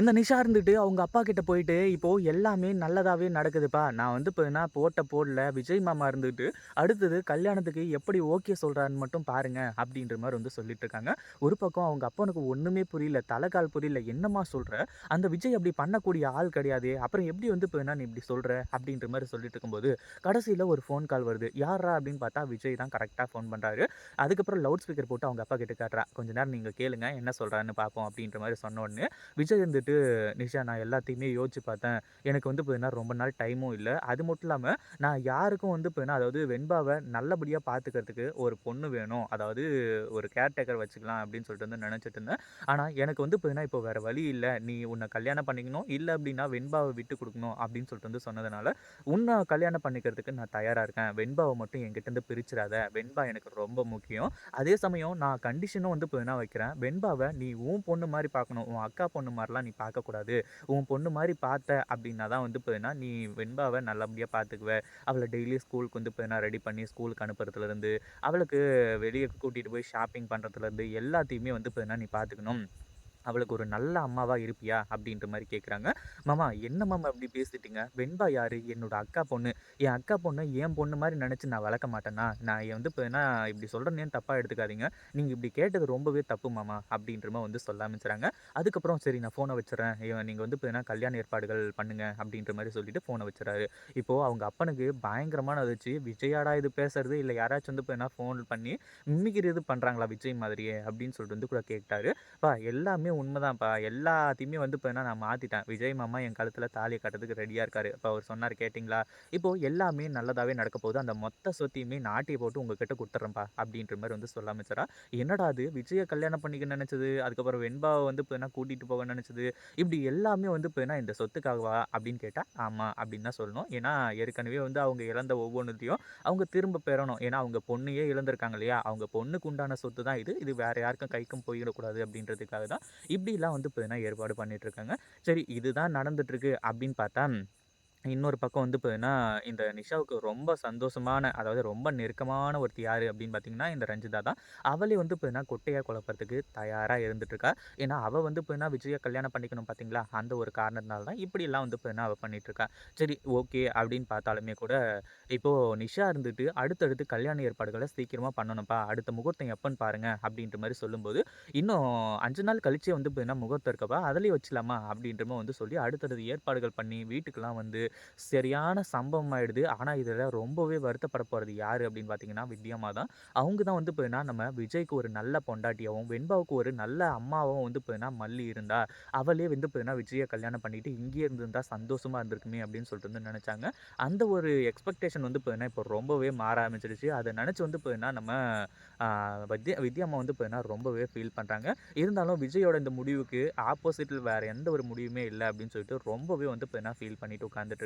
இந்த நிஷா இருந்துட்டு அவங்க அப்பா கிட்ட போயிட்டு இப்போது எல்லாமே நல்லதாகவே நடக்குதுப்பா. நான் வந்து இப்போ என்ன போட்ட போடல விஜய் மாமா இருந்துட்டு அடுத்தது கல்யாணத்துக்கு எப்படி ஓகே சொல்கிறான்னு மட்டும் பாருங்க அப்படின்ற மாதிரி வந்து சொல்லிட்டு இருக்காங்க. ஒரு பக்கம் அவங்க அப்பனுக்கு ஒன்றுமே புரியல தலைக்கால் புரியல என்னம்மா சொல்கிற அந்த விஜய் அப்படி பண்ணக்கூடிய ஆள் கிடையாது. அப்புறம் எப்படி வந்து இப்போ என்ன நீ இப்படி சொல்கிற அப்படின்ற மாதிரி சொல்லிட்டு இருக்கும்போது கடைசியில் ஒரு ஃபோன் கால் வருது. யாரா அப்படின்னு பார்த்தா விஜய் தான் கரெக்டாக ஃபோன் பண்ணுறாரு அதுக்கப்புறம் லவுட் ஸ்பீக்கர் போட்டு அவங்க அப்பா கிட்ட காட்டுறா. கொஞ்ச நேரம் நீங்கள் கேளுங்க என்ன சொல்கிறான்னு பார்ப்போம் அப்படின்ற மாதிரி சொன்ன உடனே விஜய் இருந்துட்டு நிஷா நான் எல்லாத்தையுமே யோசிச்சு பார்த்தேன். எனக்கு வந்து பார்த்தீங்கன்னா ரொம்ப நாள் டைமும் இல்லை. அது மட்டும் இல்லாமல் நான் யாருக்கும் வந்து பார்த்தீங்கன்னா அதாவது வெண்பாவை நல்லபடியாக பார்த்துக்கிறதுக்கு ஒரு பொண்ணு வேணும். அதாவது ஒரு கேர்டேக்கர் வச்சுக்கலாம் அப்படின்னு சொல்லிட்டு வந்து நினச்சிட்டு இருந்தேன். ஆனால் எனக்கு வந்து பார்த்தீங்கன்னா இப்போ வேறு வழி இல்லை. நீ உன்னை கல்யாணம் பண்ணிக்கணும். இல்லை அப்படின்னா வெண்பாவை விட்டு கொடுக்கணும் அப்படின்னு சொல்லிட்டு வந்து சொன்னதுனால உன்னை கல்யாணம் பண்ணிக்கிறதுக்கு நான் தயாராக இருக்கேன். வெண்பாவை மட்டும் என்கிட்ட பிரிச்சிடாத. வெண்பா எனக்கு ரொம்ப முக்கியம். அதே சமயம் நான் கண்டிஷனும் வந்து பார்த்தீங்கன்னா வைக்கிறேன். வெண்பாவை நீ உன் பொண்ணு மாதிரி பார்க்கணும். உன் அக்கா பொண்ணு மாதிரிலாம் நீ பார்க்கக்கூடாது. உன் பொண்ணு மாதிரி பார்த்த அப்படின்னா தான் வந்து போதுன்னா நீ வெண்பாவை நல்லபடியாக பார்த்துக்குவ. அவளை டெய்லி ஸ்கூலுக்கு வந்து பார்த்தீங்கன்னா ரெடி பண்ணி ஸ்கூலுக்கு அனுப்புறதுலேருந்து அவளுக்கு வெளியே கூட்டிகிட்டு போய் ஷாப்பிங் பண்ணுறதுலேருந்து எல்லாத்தையுமே வந்து போதுனா நீ பார்த்துக்கணும். அவளுக்கு ஒரு நல்ல அம்மாவாக இருப்பியா? அப்படின்ற மாதிரி கேட்குறாங்க மாமா என்ன மாமா இப்படி பேசிட்டீங்க? வெண்பா யார்? என்னோட அக்கா பொண்ணு. என் அக்கா பொண்ணு என் பொண்ணு மாதிரி நினச்சி நான் வளர்க்க மாட்டேன்னா நான் என் வந்து இப்போ என்ன இப்படி சொல்கிறேன்னு தப்பாக எடுத்துக்காதீங்க? நீங்கள் இப்படி கேட்டது ரொம்பவே தப்பு மாமா அப்படின்ற மாதிரி வந்து சொல்ல ஆரம்பிச்சுறாங்க. அதுக்கப்புறம் சரி நான் ஃபோனை வச்சுறேன். நீங்கள் வந்து இப்போ என்ன கல்யாண ஏற்பாடுகள் பண்ணுங்க அப்படின்ற மாதிரி சொல்லிட்டு ஃபோனை வச்சுறாரு. இப்போது அவங்க அப்பனுக்கு பயங்கரமான அதிர்ச்சி. விஜயாடா இது பேசுறது? இல்லை யாராச்சும் வந்து இப்போ என்ன ஃபோன் பண்ணி மிமிக்கிறது பண்ணுறாங்களா விஜய் மாதிரியே? அப்படின்னு சொல்லிட்டு வந்து கூட கேட்டாரு. பா எல்லாமே உண்மைதான்ப்பா. எல்லாத்தையுமே வந்து இப்போ என்ன நான் மாற்றிட்டேன் விஜய் மாமா என் கழுத்தில் தாலியை கட்டுறதுக்கு ரெடியாக இருக்காரு. இப்போ அவர் சொன்னார் கேட்டிங்களா? இப்போது எல்லாமே நல்லதாகவே நடக்க போகுது. அந்த மொத்த சொத்தையுமே நாட்டியை போட்டு உங்ககிட்ட கொடுத்துட்றேன்ப்பா அப்படின்ற மாதிரி வந்து சொல்ல அமைச்சரா. என்னடா அது? விஜயை கல்யாணம் பண்ணிக்க நினச்சது? அதுக்கப்புறம் வெண்பாவை வந்து இப்போ என்ன கூட்டிகிட்டு போக நினச்சது? இப்படி எல்லாமே வந்து இப்போ என்ன இந்த சொத்துக்காகவா அப்படின்னு கேட்டால் ஆமாம் அப்படின்னு தான் சொல்லணும். ஏன்னா ஏற்கனவே வந்து அவங்க இழந்த ஒவ்வொன்றுத்தையும் அவங்க திரும்ப பெறணும். ஏன்னா அவங்க பொண்ணையே இழந்திருக்காங்க இல்லையா? அவங்க பொண்ணுக்கு உண்டான சொத்து தான் இது. இது வேறு யாருக்கும் கைக்கும் போயிடக்கூடாது அப்படின்றதுக்காக தான் இப்படிலாம் வந்து பார்த்தீங்கன்னா ஏற்பாடு பண்ணிகிட்ருக்காங்க சரி இதுதான் நடந்துகிட்ருக்கு அப்படின்னு பார்த்தா இன்னொரு பக்கம் வந்து பார்த்தீங்கன்னா இந்த நிஷாவுக்கு ரொம்ப சந்தோஷமான அதாவது ரொம்ப நெருக்கமான ஒருத்தி யார் அப்படின்னு பார்த்தீங்கன்னா இந்த ரஞ்சிதா தான். அவளே வந்து பார்த்தீங்கன்னா கொட்டையாக குழப்பறதுக்கு தயாராக இருந்துட்டுருக்கா. ஏன்னா அவள் வந்து பார்த்தீங்கன்னா விஜயை கல்யாணம் பண்ணிக்கணும் பார்த்தீங்களா அந்த ஒரு காரணத்தினால தான் இப்படிலாம் வந்து பார்த்தீங்கன்னா அவள் பண்ணிகிட்ருக்கா சரி ஓகே அப்படின்னு பார்த்தாலுமே கூட இப்போது நிஷா இருந்துட்டு அடுத்தடுத்து கல்யாண ஏற்பாடுகளை சீக்கிரமாக பண்ணணும்ப்பா. அடுத்த முகூர்த்தம் எப்போன்னு பாருங்க அப்படின்ற மாதிரி சொல்லும்போது இன்னும் அஞ்சு நாள் கழிச்சே வந்து பார்த்தீங்கன்னா முகூர்த்தம் இருக்கப்பா அதிலே வச்சுலாமா அப்படின்ற மாதிரி வந்து சொல்லி அடுத்தடுத்து ஏற்பாடுகள் பண்ணி வீட்டுக்கெல்லாம் வந்து சரியான சம்பவம் ஆயிடுது. ஆனால் இதில் ரொம்பவே வருத்தப்பட போகிறது யார் அப்படின்னு பார்த்தீங்கன்னா வித்யாமா தான் அவங்க தான் வந்து போயின்னா நம்ம விஜய்க்கு ஒரு நல்ல பொண்டாட்டியாகவும் வெண்பாவுக்கு ஒரு நல்ல அம்மாவும் வந்து போயின்னா மல்லி இருந்தா அவளே வந்து போயின்னா விஜயை கல்யாணம் பண்ணிட்டு இங்கேயே இருந்திருந்தா சந்தோஷமாக இருந்திருக்குமே அப்படின்னு சொல்லிட்டு வந்து நினச்சாங்க. அந்த ஒரு எக்ஸ்பெக்டேஷன் வந்து போயின்னா இப்போ ரொம்பவே மாற ஆரம்பிச்சிடுச்சு அதை நினச்சி வந்து போயின்னா நம்ம வித்யா வித்யாம்மா வந்து போயின்னா ரொம்பவே ஃபீல் பண்ணுறாங்க இருந்தாலும் விஜயோட இந்த முடிவுக்கு ஆப்போசிட்டில் வேறு எந்த ஒரு முடிவுமே இல்லை அப்படின்னு சொல்லிட்டு ரொம்பவே வந்து போயின்னா ஃபீல் பண்ணிட்டு உட்காந்துட்டு